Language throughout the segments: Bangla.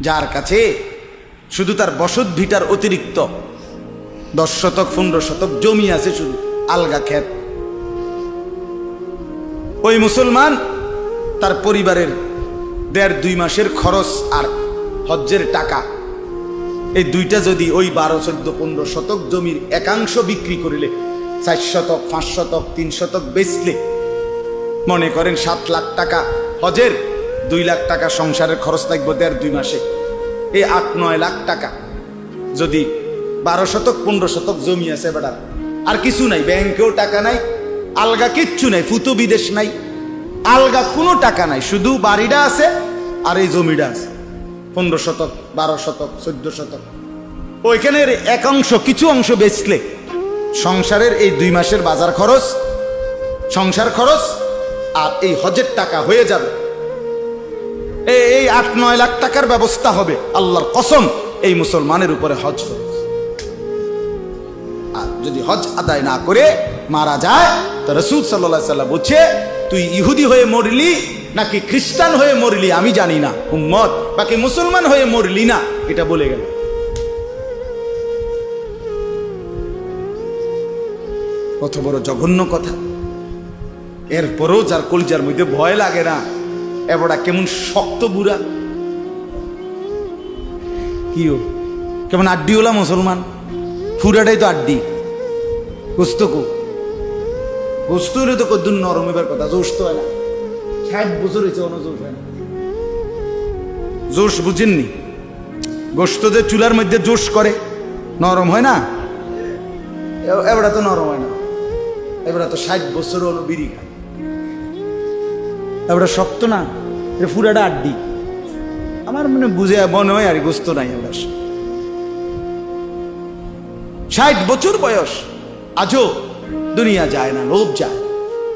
যার কাছে শুধু তার বসত ভিটার অতিরিক্ত দশ শতক, পনেরো শতক জমি আছে শুধু, আলগা ক্ষেত। ওই মুসলমান তার পরিবারের দেড় দুই মাসের খরচ আর হজ্জের টাকা। এই দুইটা যদি ওই বারো, চোদ্দ, পনেরো শতক জমির একাংশ বিক্রি করিলে, চার শতক, পাঁচ শতক, তিন শতক বেচলে, মনে করেন সাত লাখ টাকা হজের দুই লাখ টাকা সংসারের খরচ থাকবে দেড় দুই মাসে। এই আট, নয় লাখ টাকা। যদি বারো শতক, পনেরো শতক জমি আছে বেটার আর কিছু নাই, ব্যাংকেও টাকা নাই, আলগা কিচ্ছু নাই, ফুতু বিদেশ নাই, আলগা কোনো টাকা নাই, শুধু বাড়িটা আছে আর এই জমিটা আছে। পনেরো শতক, বারো শতক, চোদ্দ শতক। ওইখানের এক অংশ, কিছু অংশ বেচলে সংসারের এই দুই মাসের বাজার খরচ, সংসার খরচ আর এই হজের টাকা হয়ে যাবে। এই আট, নয় লাখ টাকার ব্যবস্থা হবে। আল্লাহর কসম, এই মুসলমানের উপরে হজ আর যদি হজ আদায় না করে মারা যায়, তো রসুল সাল্লাহ বলছে, তুই ইহুদি হয়ে মরলি নাকি খ্রিস্টান হয়ে মরলি, আমি জানি না। উম্মত, বাকি মুসলমান হয়ে মরলি না। এটা বলে গেল। কত বড় জঘন্য কথা। এরপরও যার কলজার মধ্যে ভয় লাগে না এবড়া কেমন শক্ত বুড়া। কি ও? কেমন আড্ডিওলা মুসলমান? ফুরাটাই তো আড্ডি। গোস্ত কো? গোস্ত হলে তো কদ্দুর নরম এবার কথা, জোশ তো হয় না ষাট বছর হয়েছে অন্য জোশ হয় না। জোশ বুঝেননি? গোস্ত যে চুলার মধ্যে জোশ করে, নরম হয় না? এ- এবারে তো নরম হয় না। এবারে তো ষাট বছর হলো বিড়ি খায়। এবারে শক্ত না এটা ফুরাটা আড্ডি। আমার মানে বুঝে মনে হয় আর গোস্ত নাই এবার ষাট বছর বয়স, আজও দুনিয়া যায় না, লোভ যায়।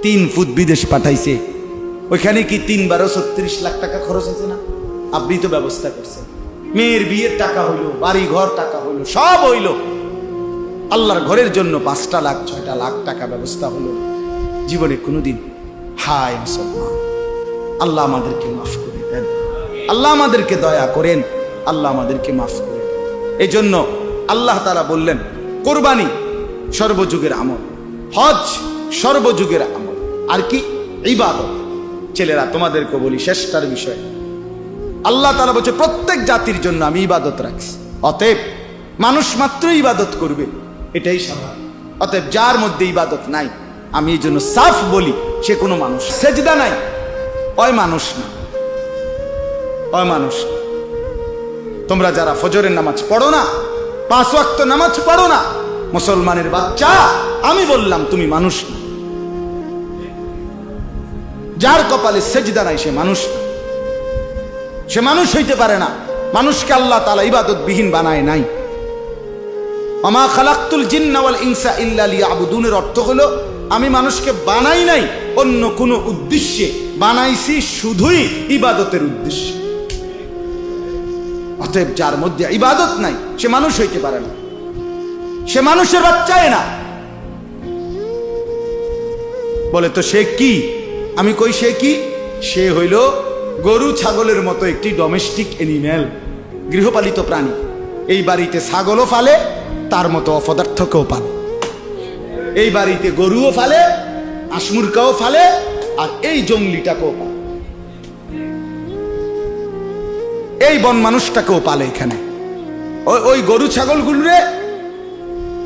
তিন ফুট বিদেশ পাঠাইছে, ওইখানে কি তিনবারও ছত্রিশ লাখ টাকা খরচ হয়েছে না? আপনি তো ব্যবস্থা করছেন মেয়ের বিয়ের টাকা হইল বাড়ি ঘর টাকা হইল, সব হইল। আল্লাহর ঘরের জন্য পাঁচটা লাখ, ছয়টা লাখ টাকা ব্যবস্থা হলো। জীবনে কোনোদিন হায় মুসলমান। আল্লাহ আমাদেরকে মাফ করে দেন। আল্লাহ আমাদেরকে দয়া করেন, আল্লাহ আমাদেরকে মাফ করে এই জন্য আল্লাহ তারা বললেন, কোরবানি সর্বযুগের আমল, হজ সর্বযুগের আমল, আর কি? ইবাদত। ছেলেরা, তোমাদেরকে বলি শেষটার বিষয়। আল্লাহ তারা বলছে, প্রত্যেক জাতির জন্য আমি ইবাদত রাখছি। অতএব মানুষ মাত্র ইবাদত করবে, এটাই স্বাভাবিক। অতএব যার মধ্যে ইবাদত নাই, আমি এই জন্য সাফ বলি, সে কোনো মানুষ। সেজদা নাই ওই মানুষ না। ওই মানুষ। তোমরা যারা ফজরের নামাজ পড়ো না, পাঁচ ওয়াক্ত নামাজ পড়ো না, মুসলমানের বাচ্চা, আমি বললাম, তুমি মানুষ না। যার কপালে সেজদা নাই, সে মানুষ না। সে মানুষ হইতে পারে না। মানুষকে আল্লাহ তালা ইবাদত বিহীন বানায় নাই। আমা খালাক্তুল জিন্নাওয়াল ইনসা ইল্লা লিয়াবুদুনের অর্থ হলো, আমি মানুষকে বানাই নাই, অন্য কোনো উদ্দেশ্যে বানাইছি শুধুই ইবাদতের উদ্দেশ্যে। অতএব যার মধ্যে ইবাদত নাই, সে মানুষ হইতে পারে না। সে মানুষের বাচ্চায় না। বলে তো সে কি? আমি কই সে কি? সে হইল গরু ছাগলের মতো একটি ডোমেস্টিক এনিম্যাল গৃহপালিত প্রাণী। এই বাড়িতে ছাগলও ফালে, তার মতো অপদার্থকেও পালে। এই বাড়িতে গরুও ফালে আসমুরকাও ফালে আর এই জঙ্গলিটাকেও পালে। এই বন মানুষটাকেও পালে এখানে ওই ওই গরু ছাগলগুলোরে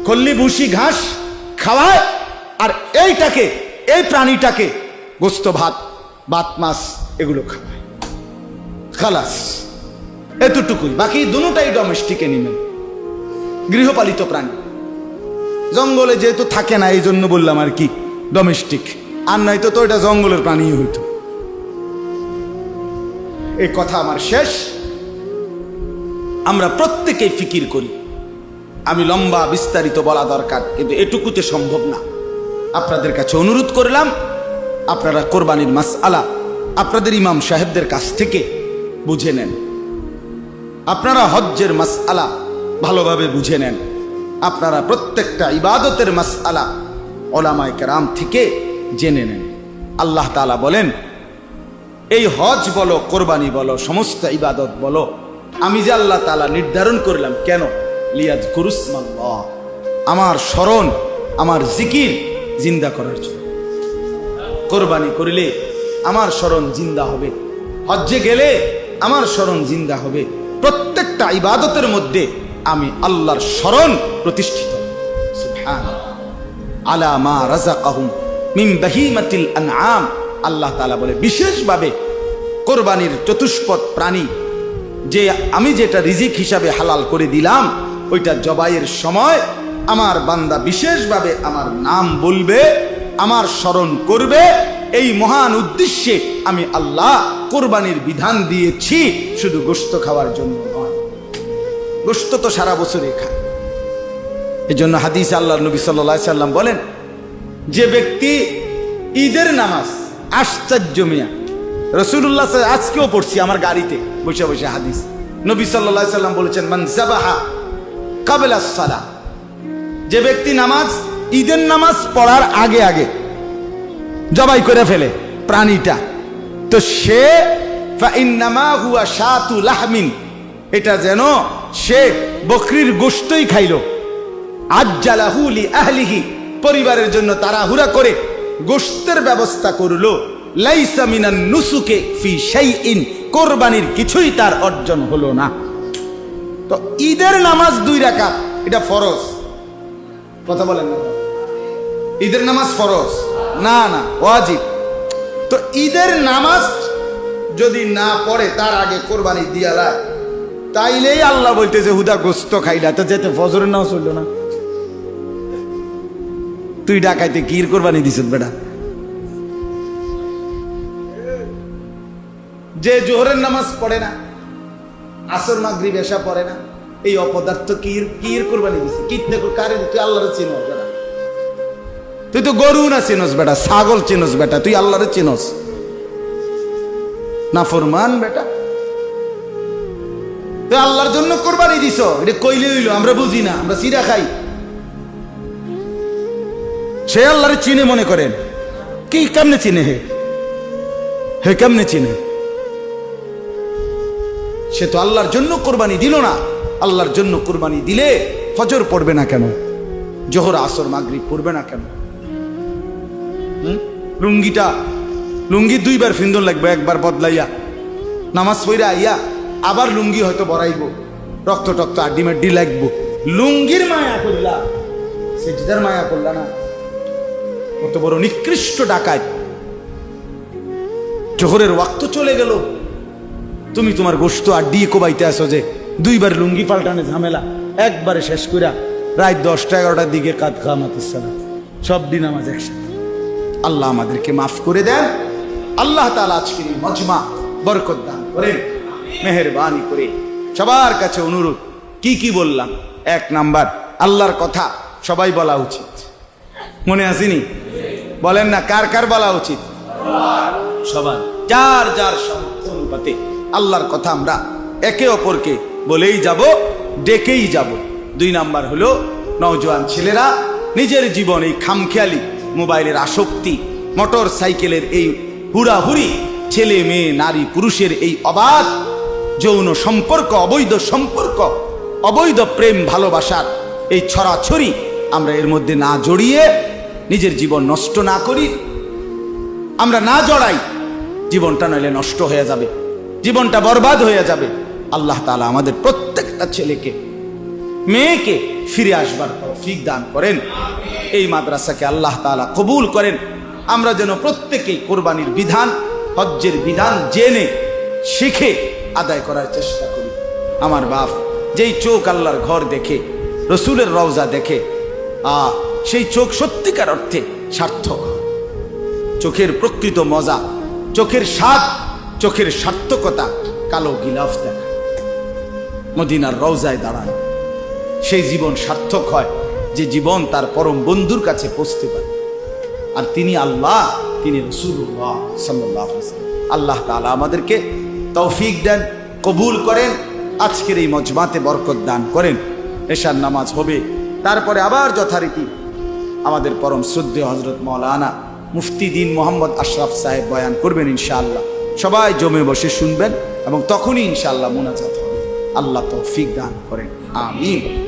কল্লি ভুসি, ঘাস খাওয়ায় আর এইটাকে, এই প্রাণীটাকে গোস্ত ভাত ভাত, মাছ এগুলো খাওয়ায়। খালাস। এতটুকুই। বাকি দুটাই ডোমেস্টিক এনিমেল গৃহপালিত প্রাণী। জঙ্গলে যেহেতু থাকে না এই জন্য বললাম আর কি ডোমেস্টিক আর নয়তো তো এটা জঙ্গলের প্রাণী হইতো। এই কথা আমার শেষ। আমরা প্রত্যেকেই ফিকির করি। আমি লম্বা, বিস্তারিত বলা দরকার, কিন্তু এটুকুতে সম্ভব না। আপনাদের কাছে অনুরোধ করলাম, আপনারা কোরবানির মাস আলা আপনাদের ইমাম সাহেবদের কাছ থেকে বুঝে নেন। আপনারা হজ্জের মাস আলা ভালোভাবে বুঝে নেন। আপনারা প্রত্যেকটা ইবাদতের মাস আলা ওলামায় কেরাম থেকে জেনে নেন। আল্লাহ তালা বলেন, এই হজ বলো, কোরবানি বলো, সমস্ত ইবাদত বলো, আমি যে আল্লাহ তালা নির্ধারণ করলাম কেন? লিয়াজ কুরুসমাল্লাহ, আমার স্মরণ, আমার জিকির জিন্দা করার জন্য। কোরবানি করিলে আমার স্মরণ জিন্দা হবে, হজ্জে গেলে আমার স্মরণ জিন্দা হবে। প্রত্যেকটা ইবাদতের মধ্যে আমি আল্লাহর স্মরণ প্রতিষ্ঠিত। আলা মা রাজাকাহুম মিন বাহিমাতিল আনআম। আল্লাহ তাআলা বলে, বিশেষভাবে কোরবানির চতুষ্পদ প্রাণী, যে আমি যেটা রিজিক হিসাবে হালাল করে দিলাম, ওইটা জবাইয়ের সময় আমার বান্দা বিশেষভাবে আমার নাম বলবে, আমার স্মরণ করবে। এই মহান উদ্দেশ্যে আমি আল্লাহ কোরবানির বিধান দিয়েছি, শুধু গোস্ত খাওয়ার জন্য নয়। গোস্ত তো সারা বছরে খায়। এই জন্য হাদিস আল্লাহ নবী সাল্লা সাল্লাম বলেন যে ব্যক্তি ঈদের নামাজ আশ্চর্য মিয়া রসুল্লাহ আজকেও পড়ছি আমার গাড়িতে, বসে বসে হাদিস। নবী সাল্লাহ সাল্লাম বলেছেন, মান জাবাহা যে ব্যক্তি নামাজ, ঈদের নামাজ পড়ার আগে আগে জবাই করে ফেলে প্রাণীটা, তো সে হুয়া শাতু লাহমিন। এটা যেন সে বকরির গোস্তই খাইলো। আজ্জালাহুলি আহলিহি। পরিবারের জন্য তাড়াহুড়া করে গোস্তের ব্যবস্থা করল। লাইসামিনান নুসুকে ফি শাইইন, কোরবানির কিছুই তার অর্জন হলো না। তো ঈদের নামাজ দুই রাকাত, এটা ফরজ। কথা বলেন ঈদের নামাজ ফরজ? না না, ওয়াজিব। তো ঈদের নামাজ যদি না পড়ে, তার আগে কোরবানি দিয়ালা তাইলেই আল্লাহ বলতেছে, হুদা গোস্ত খাইলা। তো যেতে ফজরের নাও চলল না। তুই ডাকাইতে কির কোরবানি দিস বেটা? যে জোহরের নামাজ পড়ে না, আসর মাগরি বেশা পড়ে না, এই অপদার্থ কির কির কোরবানি দিছে? কিতনে তুই আল্লাহরে চিনস বেটা। তুই তো গরু না চিনস বেটা, ছাগল চিনস বেটা, তুই আল্লাহরে চিনস। না ফরমান বেটা। তুই আল্লাহর জন্য কোরবানি দিছ, এটা কইলে হইল, আমরা বুঝি না, আমরা সিরা খাই। সে আল্লাহরে চিনে মনে করেন কি কেমনে চিনে হে? হে কেমনে চিনে? সে তো আল্লাহর জন্য কোরবানি দিল না। আল্লাহর জন্য কোরবানি দিলে ফজর পড়বে না কেন? জোহর, আসর, মাগরিব পড়বে না কেন? লুঙ্গিটা, লুঙ্গি দুইবার ফিন্দন লাগবে, একবার বদলাইয়া। নামাজ পইরা আইয়া আবার লুঙ্গি হয়তো বড়াইব। রক্ত টক্ত আড্ডি মাড্ডি লাগবো লুঙ্গির মায়া করলা। সেটার মায়া করলা না। কত বড় নিকৃষ্ট ডাকায় জোহরের ওয়াক্ত চলে গেল। তুমি তোমার গোস্ত আর দিয়ে কোবাইতে আসো যে দুইবার লুঙ্গি পাল্টানে ঝামেলা, একবারে শেষ কইরা রাত দশটা এগারোটার দিকে কাদ খাওয়া মাতিসালাম সব দিন আমাদের একসাথে। আল্লাহ আমাদেরকে মাফ করে দেন। আল্লাহ তালা আজকে মজমা বরকত দান করেন। মেহরবানি করে। সবার কাছে অনুরোধ, কি কি বললাম? এক নাম্বার, আল্লাহর কথা সবাই বলা উচিত। মনে আসেনি বলেন না কার কার বলা উচিত? সবার। যার যার অনুপাতে আল্লাহর কথা আমরা একে অপরকে বলেই যাব ডেকেই যাব। দুই নাম্বার হলো নওজোয়ান ছেলেরা নিজের জীবন এই খামখেয়ালি মোবাইলের আসক্তি মোটর সাইকেলের এই হুড়াহুড়ি ছেলে মেয়ে নারী পুরুষের এই অবাধ যৌন সম্পর্ক অবৈধ সম্পর্ক অবৈধ প্রেম ভালোবাসার এই ছড়াছড়ি আমরা এর মধ্যে না জড়িয়ে নিজের জীবন নষ্ট না করি, আমরা না জড়াই, জীবনটা নইলে নষ্ট হয়ে যাবে, জীবনটা বরবাদ হয়ে যাবে। আল্লাহ তালা আমাদের প্রত্যেকটা ছেলেকে, মেয়েকে ফিরে আসবার তৌফিক দান করেন। এই মাদ্রাসাকে আল্লাহ তালা কবুল করেন। আমরা যেন প্রত্যেকেই কোরবানির বিধান, হজ্জের বিধান জেনে, শিখে আদায় করার চেষ্টা করি। আমার বাপ যেই চোখ আল্লাহর ঘর দেখে, রসুলের রওজা দেখে, আ সেই চোখ সত্যিকার অর্থে সার্থক। চোখের প্রকৃত মজা, চোখের স্বাদ, চোখের সার্থকতা কালো গিলাফ দেখা মদিনার রওজায় দাঁড়ান সেই জীবন সার্থক হয় যে জীবন তার পরম বন্ধুর কাছে পৌঁছতে পারে। আর তিনি আল্লাহ, তিনি রসুল্লাহ সাল্লাহ আল্লাহ তালা আমাদেরকে তৌফিক দেন, কবুল করেন, আজকের এই মজমাতে বরকত দান করেন। এশার নামাজ হবে, তারপরে আবার যথারীতি আমাদের পরম শ্রদ্ধে হজরত মৌলানা মুফতি দিন মোহাম্মদ আশরাফ সাহেব বয়ান করবেন ইনশাআল্লাহ। সবাই জমে বসে শুনবেন এবং তখনই ইনশাআল্লাহ মোনাজাত হবে। আল্লাহ তৌফিক দান করেন। আমিন।